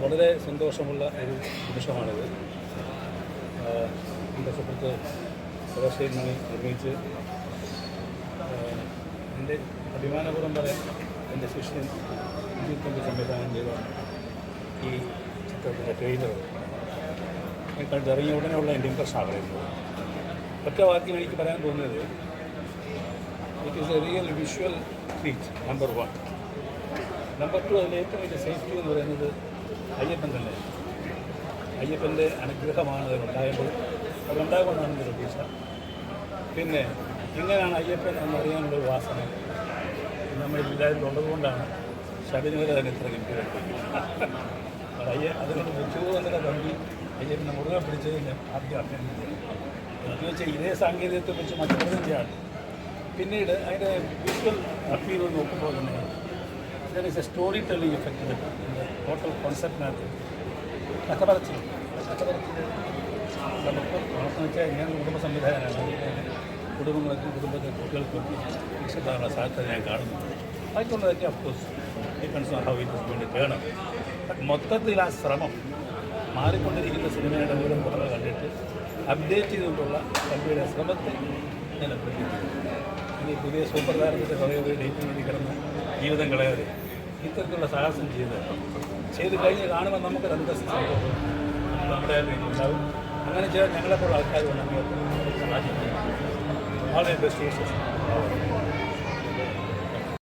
വളരെ സന്തോഷമുള്ള ഒരു നിമിഷമാണിത്. എന്റെ സുഹൃത്ത് സുരക്ഷയിൽ മണി നിർമ്മിച്ച് എന്റെ അഭിമാനപൂർവം പറയാൻ എന്റെ ശിഷ്യൻ വിജയ് തമ്പി സംവിധാനം ചെയ്ത ഈ ചിത്രത്തിന്റെ ട്രെയിലർ ഞാൻ കണ്ടിറങ്ങിയ ഉടനെയുള്ള എന്റെ ഇമ്പ്രഷൻ പറയുന്നത് ഒറ്റ വാക്കിൽ എനിക്ക് പറയാൻ തോന്നിയത് is a real visual treat number one number two അതിൽ ഏറ്റവും വലിയ സേഫ്റ്റി എന്ന് പറയുന്നത് അയ്യപ്പൻ തന്നെ അയ്യപ്പന്റെ അനുഗ്രഹമാണ് അതിലുണ്ടായപ്പോൾ അതുണ്ടാകുമെന്നാണ് എന്റെ പ്രതീക്ഷ. പിന്നെ എങ്ങനെയാണ് അയ്യപ്പൻ എന്നറിയാനുള്ള വാസന. നമ്മളിൽ എല്ലാവരും ഉള്ളതുകൊണ്ടാണ് ശബരിമല തന്നെ ഇത്ര ഗംഭീരമായിട്ട് അയ്യ അതിനൊരു ബുദ്ധിപൂർവം കമ്പി അയ്യപ്പനെ മുറുകെ പിടിച്ചതിന് ആദ്യം അഭ്യർത്ഥിക്കുന്നത് എന്ന് വെച്ചാൽ ഇതേ സാങ്കേതികത്തെക്കുറിച്ച് വെച്ച് മറ്റൊരു പിന്നീട് അതിന്റെ വിഷ്വൽ അപ്പീൽ നോക്കുമ്പോൾ തന്നെ there is a story telling effect total കോൺസെപ്റ്റിനകത്ത് കഥപറച്ചിൽ കഥപറച്ചിൽ നമുക്ക് വളർന്നു വെച്ചാൽ ഞാൻ കുടുംബ സംവിധായകനാണ്. കുടുംബങ്ങൾക്കും കുടുംബത്തെ കുട്ടികൾക്കും രക്ഷിതാനുള്ള സാധ്യത ഞാൻ കാണുന്നു. അതിനുള്ളതൊക്കെ of course depends on how it is വേണ്ടി വേണം മൊത്തത്തിൽ ആ ശ്രമം മാറിക്കൊണ്ടിരിക്കുന്ന സിനിമയുടെ മൂലം പുറമെ കണ്ടിട്ട് അപ്ഡേറ്റ് ചെയ്തുകൊണ്ടുള്ള കമ്പിയുടെ ശ്രമത്തെ ഞാൻ അഭ്യർത്ഥിക്കുന്നു ഇനി പുതിയ സൂപ്പർ താരത്തിന്റെ കുറേ ഒരു ഡേറ്റിന് വേണ്ടി കിടന്ന് ജീവിതം കളയാതെ ഇത്തരത്തിലുള്ള സാഹസം ചെയ്ത് ചെയ്ത് കഴിഞ്ഞ് കാണുമ്പോൾ നമുക്കൊരു അന്തസ്സ് സംഭവം. നമ്മുടെ ഉണ്ടാവും. അങ്ങനെ ചെയ്താൽ ഞങ്ങളെപ്പോലുള്ള ആൾക്കാർ വന്ന് സഹായിക്കും വളരെ ബെസ്റ്റ്